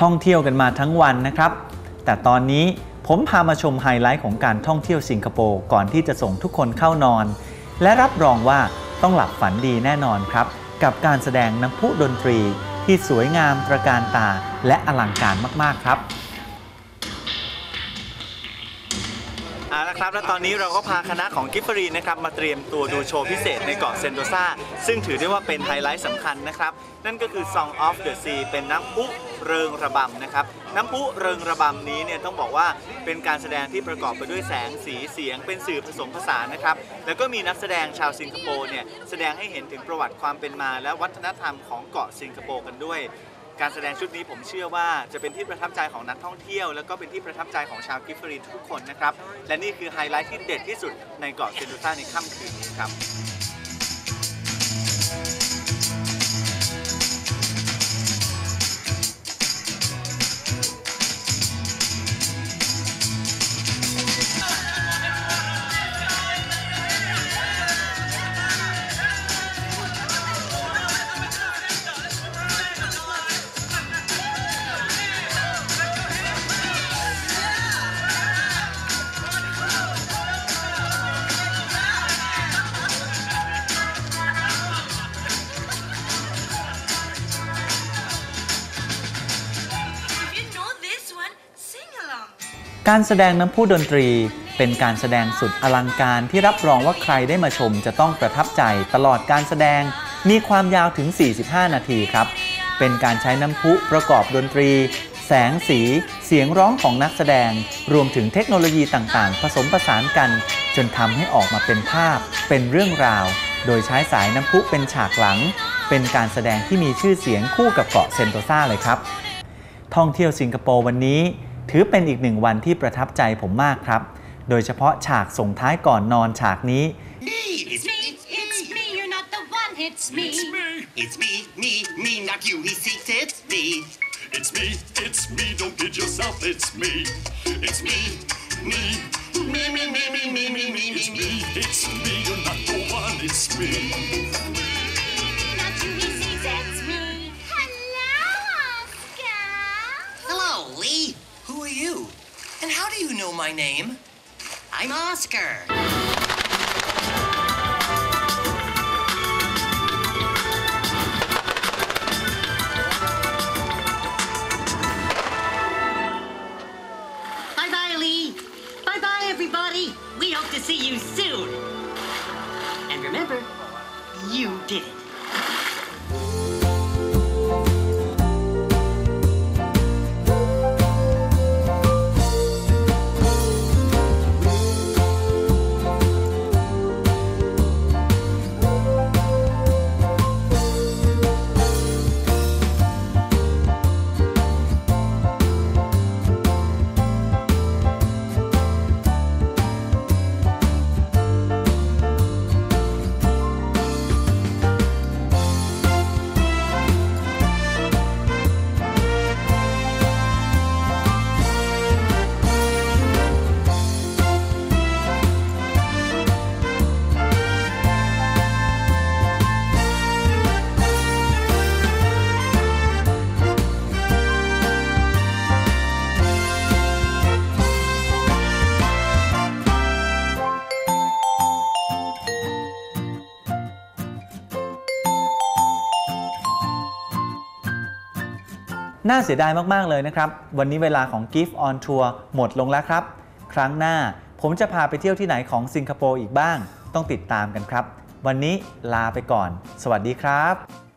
ท่องเที่ยวกันมาทั้งวันนะครับ แต่ตอนนี้ผมพามาชมไฮไลท์ของการท่องเที่ยวสิงคโปร์ก่อนที่จะส่งทุกคนเข้านอน และรับรองว่าต้องหลับฝันดีแน่นอนครับ กับการแสดงน้ำพุดนตรีที่สวยงามตระการตาและอลังการมาก ๆ ครับเอาละครับ และตอนนี้เราก็พาคณะของกิฟฟรีนะครับมาเตรียมตัวดูโชว์พิเศษในเกาะเซนโดซาซึ่งถือได้ว่าเป็นไฮไลท์สำคัญนะครับ นั่นก็คือ Song of the Sea เป็นน้ำพุ เริงระบำนะครับ น้ำพุเริงระบำนี้เนี่ยต้องบอกว่าเป็นการแสดงที่ประกอบไปด้วยแสงสีเสียงเป็นสื่อผสมผสานนะครับ แล้วก็มีนักแสดงชาวสิงคโปร์เนี่ยแสดงให้เห็นถึงประวัติความเป็นมา และวัฒนธรรมของเกาะสิงคโปร์กันด้วยการแสดงชุดนี้ผมเชื่อว่าจะเป็นที่ประทับใจของนักท่องเที่ยว แล้วก็เป็นที่ประทับใจของชาวกิฟฟรีนทุกคนนะครับ และนี่คือไฮไลท์ที่เด็ดที่สุดในเกาะเซนโดซาในค่ำคืนนี้ครับ การแสดงน้ำพุดนตรี เป็นการแสดงสุดอลังการที่รับรองว่าใครได้มาชมจะต้องประทับใจตลอดการแสดงมีความยาวถึง 45 นาทีครับ เป็นการใช้น้ำพุประกอบดนตรี แสงสี เสียงร้องของนักแสดง รวมถึงเทคโนโลยีต่างๆ ผสมผสานกัน จนทำให้ออกมาเป็นภาพ เป็นเรื่องราว โดยใช้สายน้ำพุเป็นฉากหลัง เป็นการแสดงที่มีชื่อเสียงคู่กับเกาะเซนโตซาเลยครับ ท่องเที่ยวสิงคโปร์วันนี้ ถือเป็นอีกหนึ่งวันที่ประทับใจผมมากครับ โดยเฉพาะฉากส่งท้ายก่อนนอนฉากนี้ It's me, it's me, you're not the one, it's me. It's me, It's me, me, me, not you, he seeks it's me. it's me, it's me, don't kid yourself, it's me. It's me, me, Me, me, me, me, me, me, me, it's me, me, me. it's me, you're not the one, it's me. My name? I'm Oscar. Bye bye, Lee. Bye bye, everybody. We hope to see you soon. And remember, you did it. น่าเสียดายมาก ๆ เลยนะครับ วันนี้เวลาของ Gift on Tour หมดลงแล้วครับ ครั้งหน้าผมจะพาไปเที่ยวที่ไหนของสิงคโปร์อีกบ้าง ต้องติดตามกันครับ วันนี้ลาไปก่อน สวัสดีครับ